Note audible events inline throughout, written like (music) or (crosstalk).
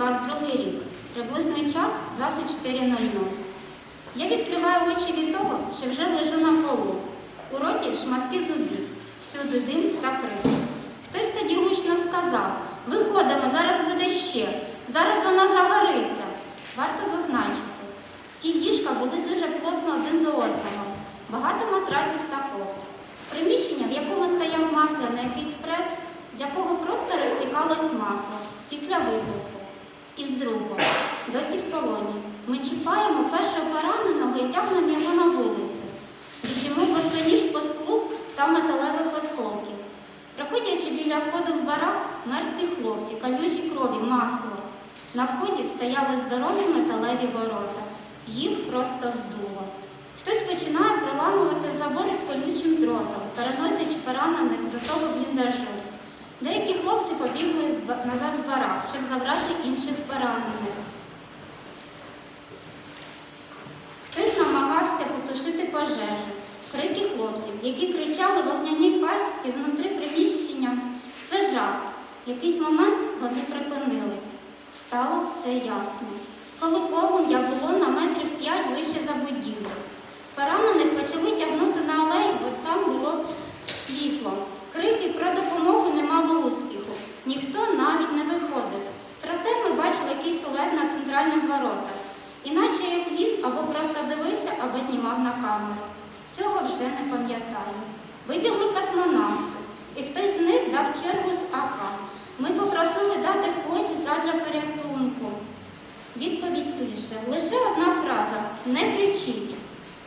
28 липня 2022 рік. Приблизний час 24.00. Я відкриваю очі від того, що вже лежу на полу. У роті шматки зубів, всюди дим та крик. Хтось тоді гучно сказав: виходимо, зараз буде ще, зараз вона завариться. Варто зазначити, всі ліжка були дуже плотно один до одного, багато матраців та ковдр. Приміщення, в якому стояв масляний якийсь прес, з якого просто розтікалось масло після вибуху. І з другого, досі в полоні. Ми чіпаємо першого пораненого і тягнемо його на вулицю. Біжимо босоніж по склу та металевих осколків. Проходячи біля входу в барак, мертві хлопці, калюжі крові, масло. На вході стояли здорові металеві ворота. Їх просто здуло. Хтось починає проламувати забори з колючим дротом, переносячи поранених до того бліндажу. Деякі хлопці побігли назад в барак, щоб забрати інших поранених. Хтось намагався потушити пожежу. Крики хлопців, які кричали в вогняній пасті внутрі приміщення. Це жах. В якийсь момент вони припинились. Стало все ясно. Коли полум'я було на метрів п'ять вище за будівлю. Поранених почали тягнути на алею, бо там було світло. Крики про допомогу. Ніхто навіть не виходив. Проте ми бачили якийсь силует на центральних воротах. Іначе як їв або просто дивився, або знімав на камеру. Цього вже не пам'ятаю. Вибігли космонавти, і хтось з них дав чергу з АК. Ми попросили дати ході задля порятунку. Відповідь тише. Лише одна фраза не кричіть.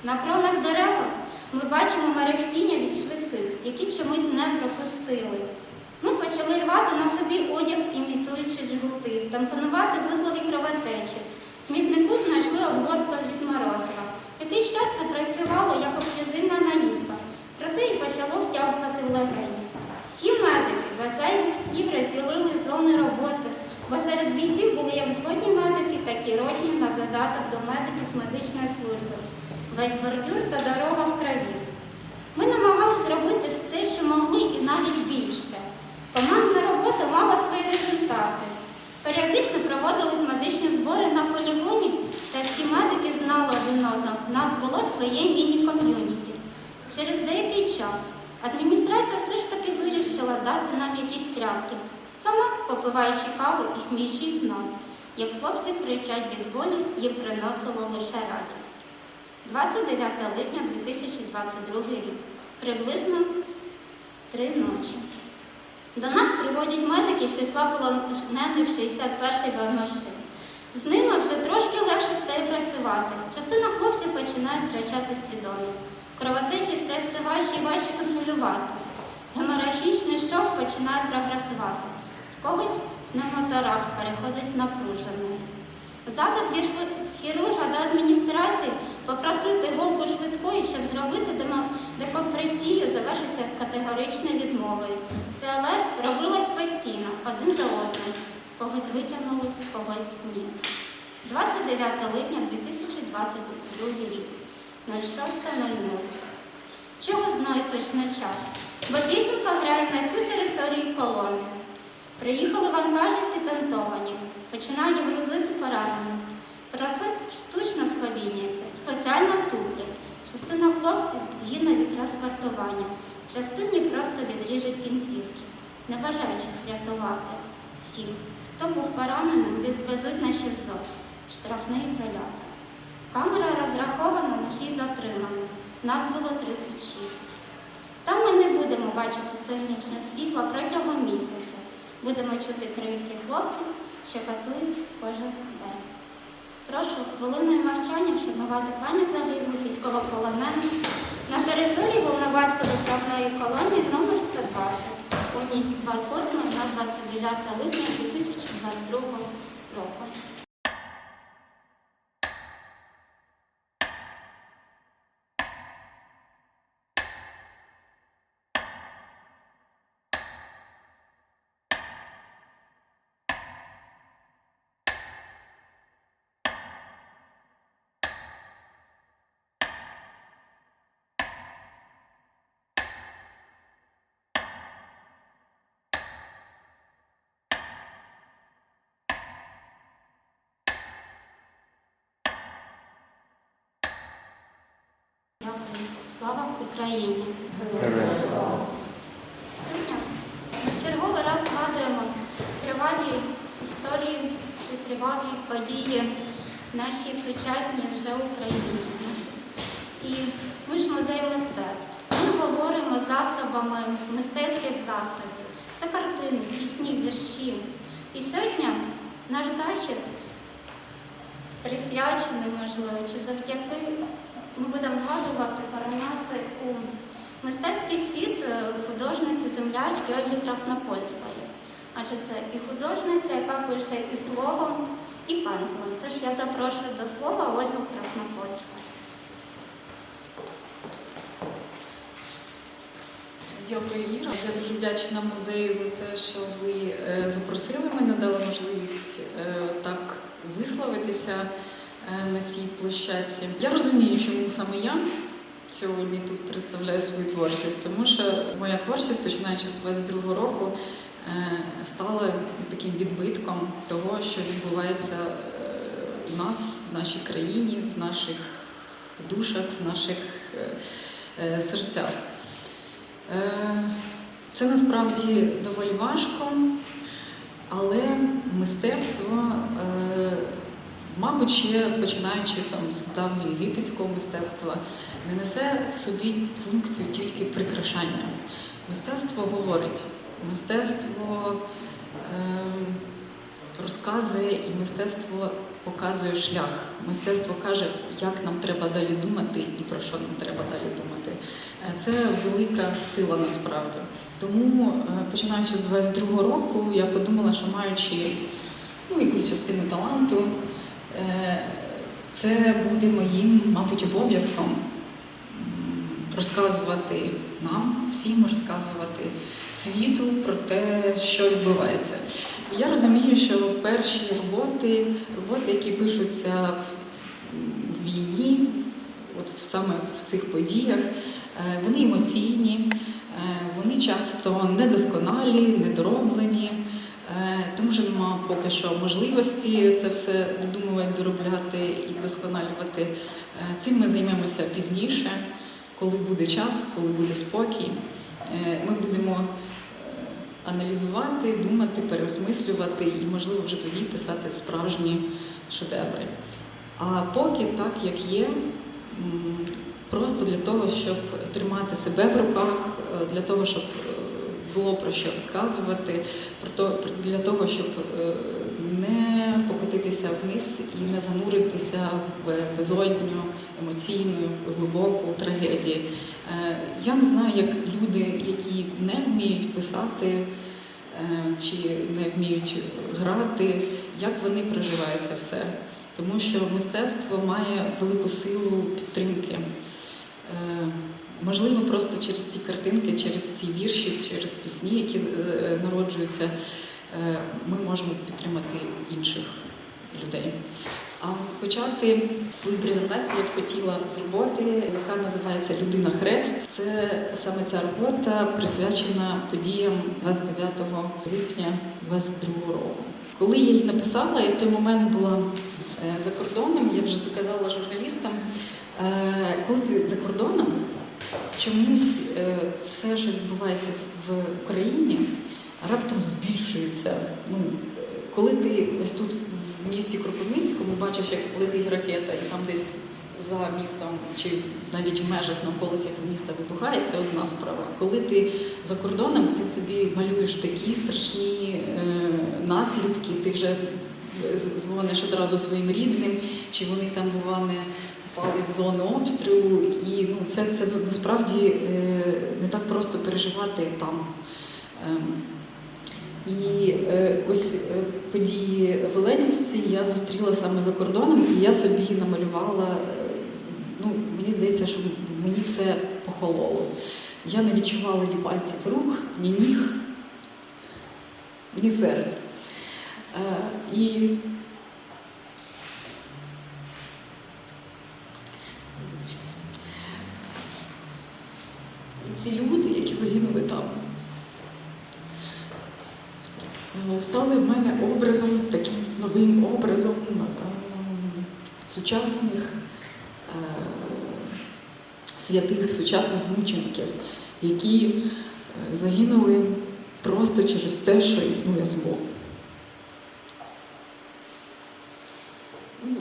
На кронах дерева ми бачимо мерехтіння від швидких, які чомусь не пропустили. Ми почали рвати на собі одяг, імітуючи жгути, тампонувати вузлові кровотечі. Смітнику знайшли обгортку від морозива. Якийсь час це працювало як оклюзивна наліпка, проте і почало втягувати в легені. Всі медики без зайвих слів розділили зони роботи, бо серед бійців були як зводні медики, так і ротні на додаток до медиків з медичної служби. Весь бордюр та дорога в крові. Ми намагалися зробити все, що могли, і навіть більше. Командна робота мала свої результати. Періодично проводились медичні збори на полігоні, та всі медики знали один одного. У нас було своє міні-ком'юніті. Через деякий час адміністрація все ж таки вирішила дати нам якісь тряпки, сама попиваючи каву і сміючись з нас, як хлопці кричать від болі, їм приносило лише радість. 29 липня 2022 рік. Приблизно три ночі. До нас приводять медиків з числа полонених 61-ї БМШ. З ними вже трошки легше стає працювати. Частина хлопців починає втрачати свідомість. Кровотечі стає все важче і важче контролювати. Геморагічний шок починає прогресувати. В когось пневмоторакс переходить в напружений. Запит від хірурга до адміністрації попросити голку швидкої, щоб зробити декомпресію, завершиться категоричною відмовою. СЛР робилось постійно, один за одним. Когось витягнули, когось ні. 29 липня 2022 рік, 06.00. Чого знаю точно час? Бо пісенька грає на всю територію колони. Приїхали вантажівки тентовані, починають грузити поранених. Процес штучно сповільнюється, спеціально туплять. Частина хлопців гине від транспортування, частині просто відріжуть кінцівки, не бажаючи їх рятувати. Всіх, хто був пораненим, відвезуть на ШІЗО, штрафний ізолятор. Камера розрахована на 6 затриманих. Нас було 36. Там ми не будемо бачити сонячне світло протягом місяця. Будемо чути крики хлопців, що катують кожен день. Прошу хвилиною мовчання вшанувати пам'ять загиблих військовополонених на території Волноваської виправної колонії номер 120 у ніч з 28 на 29 липня 2022 року. Слава Україні! Героям слава! Сьогодні в черговий раз згадуємо тривалі історії і тривалі події в нашій сучасній вже Україні. І ми ж музей мистецтв. Ми говоримо засобами мистецьких засобів. Це картини, пісні, вірші. І сьогодні наш захід присвячений, можливо, чи завдяки ми будемо згадувати, поринати у мистецький світ е, художниці землячки Ольги Краснопольської. Адже це і художниця, яка пише і словом, і пензлем. Тож я запрошую до слова Ольгу Краснопольську. Дякую, Іра. Я дуже вдячна музею за те, що ви е, запросили мене, дали можливість е, так висловитися на цій площадці. Я розумію, чому саме я сьогодні тут представляю свою творчість, тому що моя творчість, починаючи з 22 року, е, стала таким відбитком того, що відбувається е, у нас, в нашій країні, в наших душах, в наших е, е, серцях. Е, Це насправді доволі важко, але мистецтво, е, мабуть, ще починаючи там з давнього єгипетського мистецтва, не несе в собі функцію тільки прикрашання. Мистецтво говорить, мистецтво е, розказує і мистецтво показує шлях. Мистецтво каже, як нам треба далі думати і про що нам треба далі думати. Е, Це велика сила насправді. Тому, е, починаючи з 22-го року, я подумала, що маючи ну, якусь частину таланту, це буде моїм, мабуть, обов'язком розказувати нам, всім розказувати світу про те, що відбувається. Я розумію, що перші роботи, роботи, які пишуться в, війні, от саме в цих подіях, е, вони емоційні, е, вони часто недосконалі, недороблені, е, тому що немає поки що можливості це все додумувати, доробляти і вдосконалювати. Е, Цим ми займемося пізніше, коли буде час, коли буде спокій. Е, Ми будемо е, аналізувати, думати, переосмислювати і, можливо, вже тоді писати справжні шедеври. А поки так, як є, просто для того, щоб тримати себе в руках, е, для того, щоб е, було про що розказувати, про то, для того, щоб е, не покотитися вниз і не зануритися в безодню емоційну, глибоку трагедію. Е, Я не знаю, як люди, які не вміють писати е, чи не вміють грати, як вони проживають це все. Тому що мистецтво має велику силу підтримки. Можливо, просто через ці картинки, через ці вірші, через пісні, які е, народжуються, е, ми можемо підтримати інших людей. А почати свою презентацію я б хотіла з роботи, яка називається Людина Хрест. Це саме ця робота присвячена подіям 29 липня 22 року. Коли я її написала, я в той момент була е, за кордоном, я вже це казала журналістам. Коли ти за кордоном, чомусь е, все, що відбувається в Україні, раптом збільшується. Ну, коли ти ось тут в місті Кропивницькому бачиш, як летить ракета, і там десь за містом чи навіть в межах на околицях міста вибухає, це одна справа. Коли ти за кордоном, ти собі малюєш такі страшні е, наслідки, ти вже дзвониш одразу своїм рідним, чи вони там бува не попали в зону обстрілу. І ну, це, це насправді е, не так просто переживати там. Ем, І е, ось е, події в Оленівці я зустріла саме за кордоном, і я собі намалювала. Ну, мені здається, що мені все похололо. Я не відчувала ні пальців рук, ні ніг, ні серця. І ці люди, які загинули там, е, стали в мене образом, таким новим образом е, сучасних, е, святих сучасних мучеників, які е, загинули просто через те, що існує зло.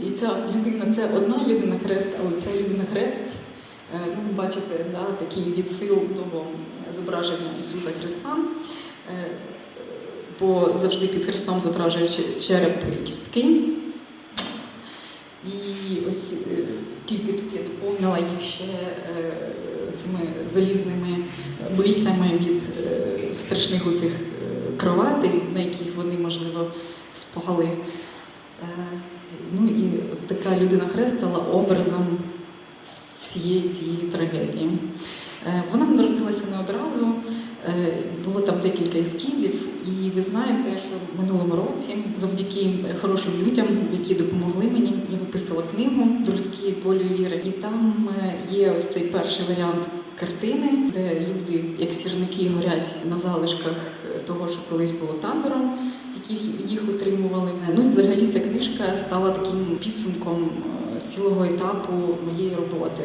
І ця людина це одна людина хрест, але ця людина хрест, е, ну, ви бачите, да, такий відсил того зображення Ісуса Христа. Е, Бо завжди під Христом зображує череп і кістки. І ось е, тільки тут я доповнила їх ще е, цими залізними бильцями від е, страшних оцих е, кроватей, на яких вони, можливо, спали. Е, Ну і така людина хрест стала образом всієї цієї трагедії. Вона народилася не одразу, було там декілька ескізів, і ви знаєте, що в минулому році, завдяки хорошим людям, які допомогли мені, я випустила книгу Друзки болю віри. І там є ось цей перший варіант картини, де люди, як сірники, горять на залишках того, що колись було табором, яких їх утримували. Ну і взагалі ця книжка стала таким підсумком е, цілого етапу моєї роботи.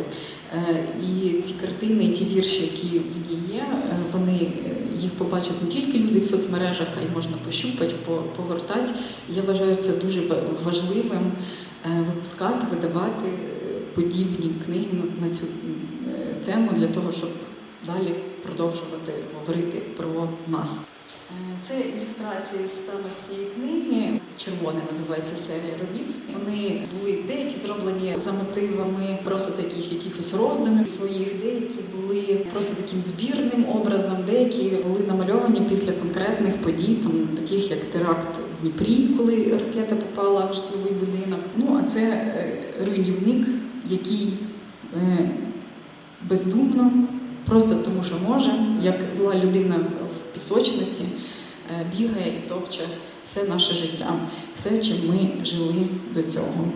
Е, І ці картини, ті вірші, які в ній є, е, вони їх побачать не тільки люди в соцмережах, а й можна пощупати, погортати. Я вважаю це дуже важливим випускати, видавати подібні книги на- цю тему для того, щоб далі продовжувати говорити про нас. Е, Це ілюстрації саме цієї книги. Червоне називається серія робіт. Вони були деякі зроблені за мотивами просто таких якихось роздумів своїх, деякі були просто таким збірним образом, деякі були намальовані після конкретних подій, там таких як теракт в Дніпрі, коли ракета попала в житловий будинок. Ну а це е, руйнівник, який е, бездумно, просто тому що може, як зла людина в пісочниці, е, бігає і топче все наше життя, все, чим ми жили до цього.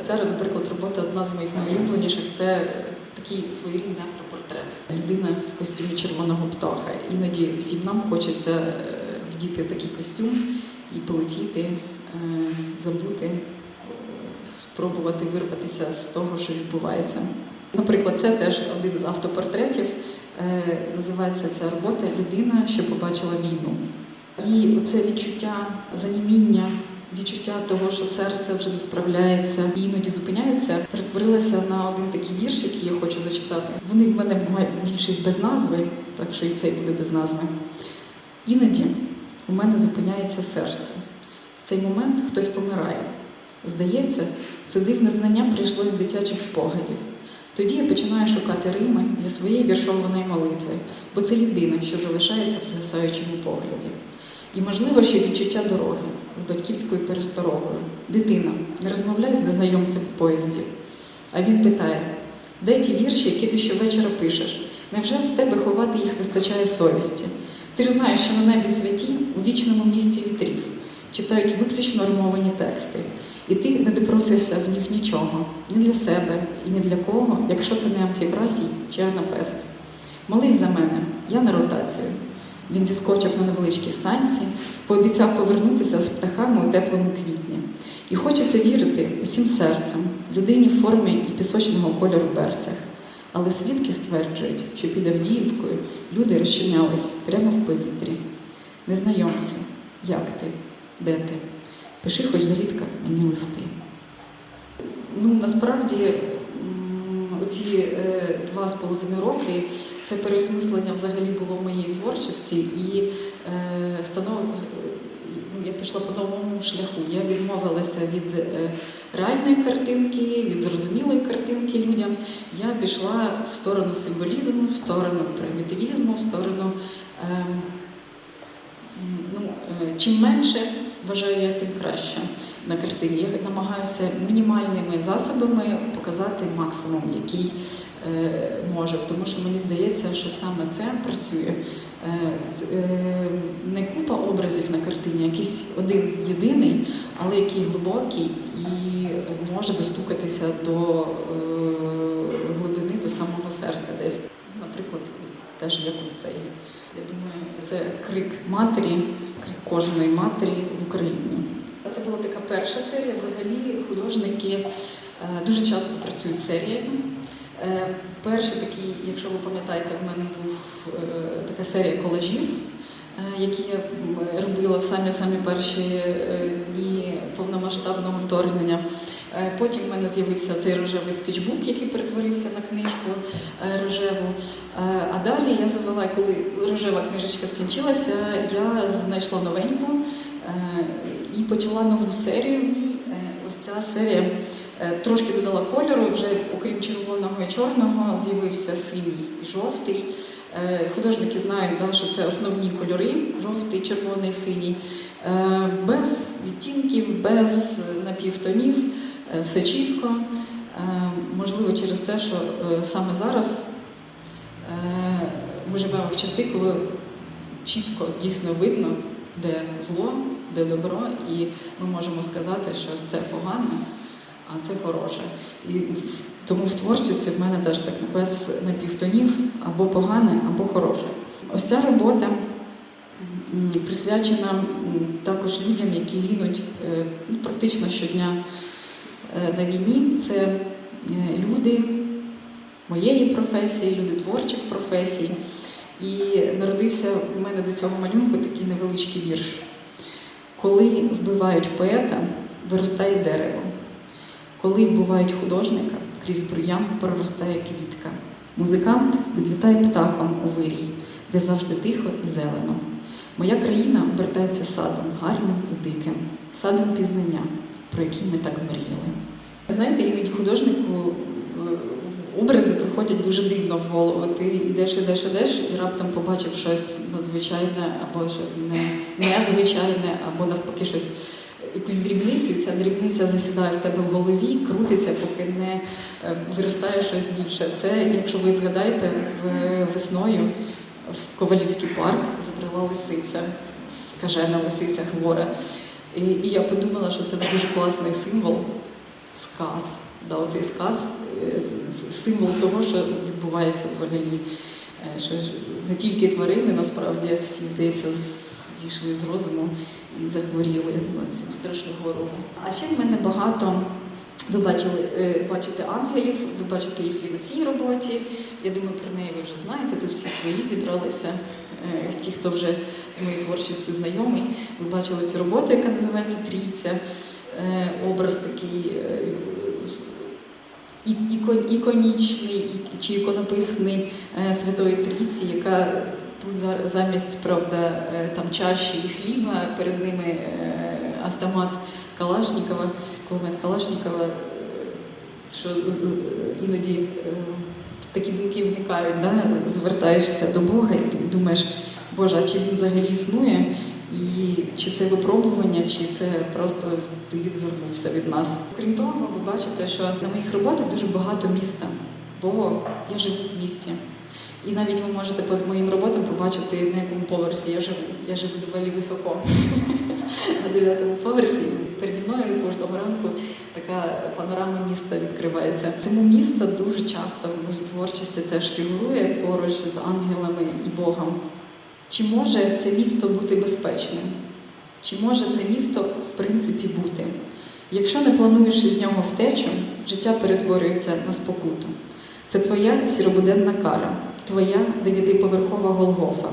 Це, наприклад, робота одна з моїх найулюбленіших це такий своєрідний автопортрет. Людина в костюмі червоного птаха. Іноді всім нам хочеться е, вдіти такий костюм і полетіти, е, забути, спробувати вирватися з того, що відбувається. Наприклад, це теж один з автопортретів. Е, Називається ця робота Людина, що побачила війну. І це відчуття заніміння, відчуття того, що серце вже не справляється і іноді зупиняється, перетворилося на один такий вірш, який я хочу зачитати. Вони в мене мають більшість без назви, так що і цей буде без назви. Іноді у мене зупиняється серце. В цей момент хтось помирає. Здається, це дивне знання прийшло з дитячих спогадів. Тоді я починаю шукати Рими для своєї віршованої молитви, бо це єдине, що залишається в згасаючому погляді. І, можливо, ще відчуття дороги з батьківською пересторогою. Дитина, не розмовляй з незнайомцем в поїзді. А він питає: де ті вірші, які ти щовечора пишеш? Невже в тебе ховати їх вистачає совісті? Ти ж знаєш, що на небі святі у вічному місці вітрів читають виключно армовані тексти. І ти не допросишся в них нічого, ні для себе і ні для кого, якщо це не амфібрафій чи анапест. Молись за мене, я на ротацію. Він зіскочив на невеличкій станції, пообіцяв повернутися з птахами у теплому квітні. І хочеться вірити усім серцем, людині в формі і пісочного кольору берцях. Але свідки стверджують, що під Авдіївкою люди розчинялись прямо в повітрі. Незнайомцю, як ти? Де ти? Пиши хоч зрідка мені листи. Ну, насправді, оці е, два з половиною роки це переосмислення взагалі було моєї творчості і е, станов... ну, я пішла по новому шляху. Я відмовилася від е, реальної картинки, від зрозумілої картинки людям. Я пішла в сторону символізму, в сторону примітивізму, в сторону. Е, ну, е, чим менше вважаю я, тим краще на картині. Я намагаюся мінімальними засобами показати максимум, який е, можу. Тому що мені здається, що саме це працює. Е, е, не купа образів на картині, якийсь один єдиний, але який глибокий і може достукатися до е, глибини, до самого серця десь. Наприклад, теж як ось цей. Я думаю, це крик матері, кожної матері в Україні. Це була така перша серія. Взагалі художники е, дуже часто працюють серіями. Е, Перший такий, якщо ви пам'ятаєте, в мене був е, така серія колажів, які я робила в самі самі перші дні повномасштабного вторгнення. Е, Потім в мене з'явився цей рожевий скетчбук, який перетворився на книжку е, рожеву. Е, А далі я завела, коли рожева книжечка скінчилася, я знайшла новеньку і почала нову серію Ось ця серія трошки додала кольору, вже окрім червоного і чорного, з'явився синій і жовтий. Художники знають, що це основні кольори: жовтий, червоний, синій, без відтінків, без напівтонів, все чітко. Е, Можливо, через те, що е, саме зараз е, ми живемо в часи, коли чітко дійсно видно, де зло, де добро, і ми можемо сказати, що це погано, а це хороше. І тому в творчості в мене теж так без напівтонів або погане, або хороше. Ось ця робота присвячена також людям, які гинуть е, ну, практично щодня е, на війні. Це е, люди моєї професії, люди творчих професій. І народився в мене до цього малюнку такий невеличкий вірш. Коли вбивають поета, виростає дерево. Коли вбивають художника, крізь бур'ян проростає квітка. Музикант відлітає птахом у вирій, де завжди тихо і зелено. Моя країна обертається садом, гарним і диким, садом пізнання, про який ми так мріяли. Знаєте, іноді художнику е, образи приходять дуже дивно в голову. Ти йдеш, ідеш, ідеш, і раптом побачив щось надзвичайне, або щось не, незвичайне, або навпаки щось. Якусь дрібницю, і ця дрібниця засідає в тебе в голові, крутиться, поки не е, виростає щось більше. Це, якщо ви згадаєте, весною в Ковалівський парк забрала лисиця, скажена лисиця хвора. І, і я подумала, що це дуже класний символ, сказ. Да, оцей сказ е, символ того, що відбувається взагалі. Е, Що не тільки тварини, насправді всі, здається, зійшли з розуму і захворіли на цю страшну хворобу. А ще в мене багато. Ви бачили, е, бачите ангелів, ви бачите їх і на цій роботі. Я думаю, про неї ви вже знаєте. Тут всі свої зібралися. Ті, хто вже з моєю творчістю знайомий, ви бачили цю роботу, яка називається Трійця. Е, Образ такий е, іконічний чи іконописний е, Святої Трійці, яка тут замість правда там чаші і хліба, перед ними автомат Калашнікова, кулемет Калашнікова, е, що іноді такі думки виникають, да? звертаєшся до Бога і думаєш, Боже, а чи він взагалі існує? І чи це випробування, чи це просто ти відвернувся від нас. Крім того, ви бачите, що на моїх роботах дуже багато міста, бо я живу в місті. І навіть ви можете по моїм роботам побачити, на якому поверсі я живу. Я живу доволі високо (laughs) на дев'ятому поверсі. Переді мною з кожного ранку така панорама міста відкривається. Тому місто дуже часто в моїй творчості теж фігурує поруч з ангелами і Богом. Чи може це місто бути безпечним? Чи може це місто в принципі бути? Якщо не плануєш із нього втечу, життя перетворюється на спокуту. Це твоя сіробуденна кара, твоя дев'ятиповерхова Голгофа.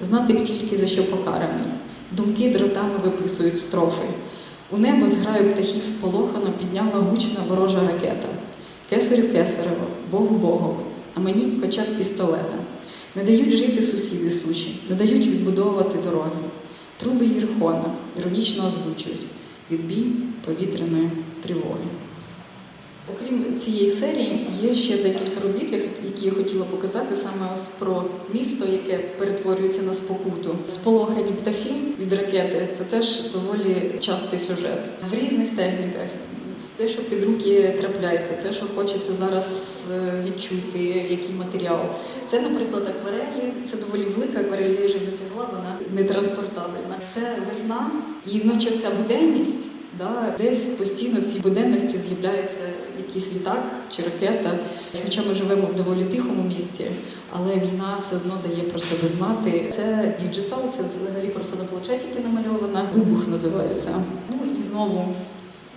Знати б тільки за що покараний. Думки дротами виписують строфи. У небо з граю птахів сполохано підняла гучна ворожа ракета. Кесарю кесарево, Богу Богову, а мені хоча б пістолета. Не дають жити сусіди сучі, не дають відбудовувати дороги. Труби Єрихона іронічно озвучують відбій повітряної тривоги. Окрім цієї серії, є ще декілька робіт, які я хотіла показати саме ось про місто, яке перетворюється на спокуту. Сполохані птахи від ракети це теж доволі частий сюжет в різних техніках. Те, що під руки трапляється, те, що хочеться зараз е, відчути, який матеріал. Це, наприклад, акварелі. Це доволі велика акварель, вже витягла, вона нетранспортабельна. Це весна, і наче ця буденність, да, десь постійно в цій буденності з'являється якийсь літак чи ракета. Хоча ми живемо в доволі тихому місті, але війна все одно дає про себе знати. Це діджитал, це взагалі просто на планшетіки намальована. Вибух називається. Ну і знову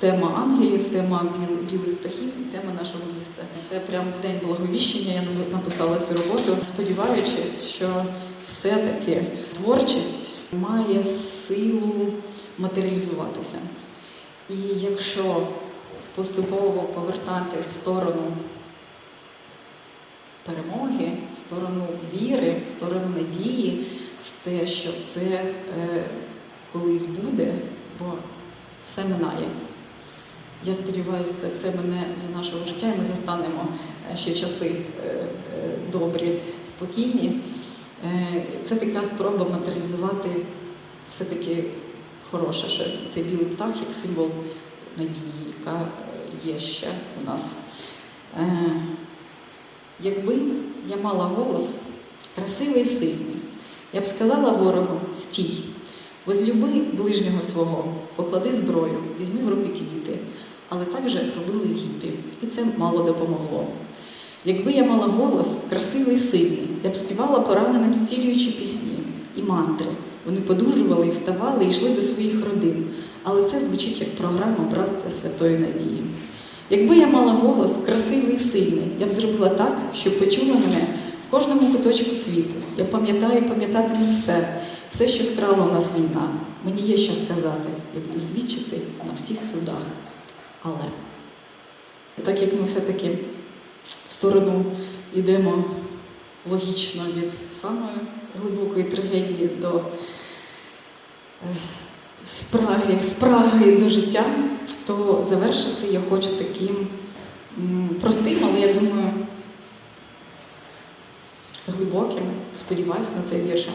тема ангелів, тема біл- білих птахів і тема нашого міста. Це прямо в день благовіщення. Я написала цю роботу, сподіваючись, що все-таки творчість має силу матеріалізуватися. І якщо поступово повертати в сторону перемоги, в сторону віри, в сторону надії, в те, що це е, колись буде, бо все минає. Я сподіваюся, це все мене за нашого життя, і ми застанемо е, ще часи е, е, добрі, спокійні. Це така спроба матеріалізувати все-таки хороше щось. Цей білий птах як символ надії, яка є ще у нас. Якби я мала голос красивий і сильний, я б сказала ворогу стій, возлюби ближнього свого, поклади зброю, візьми в руки квіти. Але так же робили гіпі, і це мало допомогло. Якби я мала голос красивий і сильний, я б співала пораненим стілюючі пісні і мантри. Вони подужували і вставали і йшли до своїх родин. Але це звучить як програма Братства Святої Надії. Якби я мала голос красивий і сильний, я б зробила так, щоб почули мене в кожному куточку світу. Я пам'ятаю і пам'ятатиму все, все, що вкрала у нас війна. Мені є що сказати. Я буду свідчити на всіх судах. Але так як ми все-таки в сторону йдемо логічно від самої глибокої трагедії до е, спраги, спраги до життя, то завершити я хочу таким простим, але я думаю, глибоким, сподіваюся на цей віршем.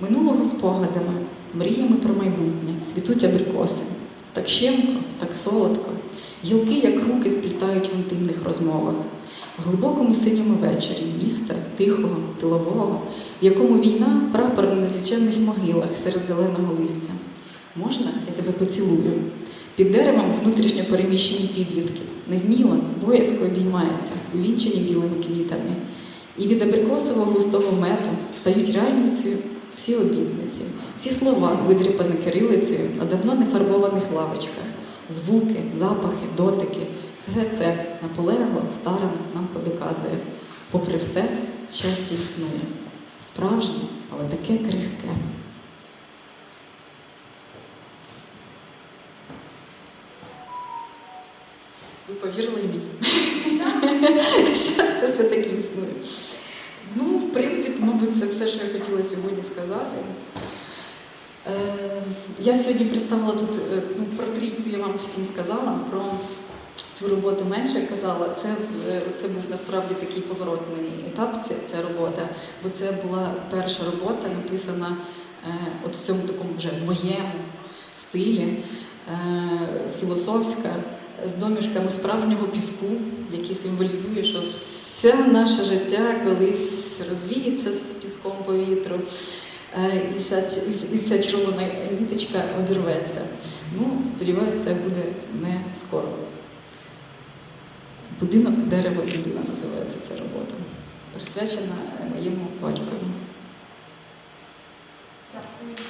Минулого спогадами, мріями про майбутнє, цвітуть абрикоси. Так щемко, так солодко, гілки, як руки, сплітають в інтимних розмовах. В глибокому синьому вечорі міста, тихого, тилового, в якому війна прапор на незліченних могилах серед зеленого листя. Можна, я тебе поцілую? Під деревом внутрішньо переміщені підлітки, невміло, боязко обіймаються, увінчені білими квітами. І від абрикосового густого меду стають реальністю всі обітниці, всі слова, видріпані кирилицею на давно не фарбованих лавочках, звуки, запахи, дотики. Все це наполегло старим нам подоказує. Попри все, щастя існує. Справжнє, але таке крихке. Ви повірили мені? (laughs) Щастя все-таки існує. Ну, в принципі, мабуть, це все, що я хотіла сьогодні сказати. Е, я сьогодні представила тут, е, ну, про трійцю я вам всім сказала, про цю роботу менше казала. Це, е, це був насправді такий поворотний етап, ця, ця робота, бо це була перша робота, написана е, от в цьому такому вже моєму стилі, е, філософська, з домішками справжнього піску, який символізує, що все наше життя колись розвіється з піском повітру, е, і ця, і ця червона ніточка обірветься. Ну, Сподіваюся, це буде не скоро. Будинок дерево людина називається ця робота, присвячена е, моєму батькові. Дякую.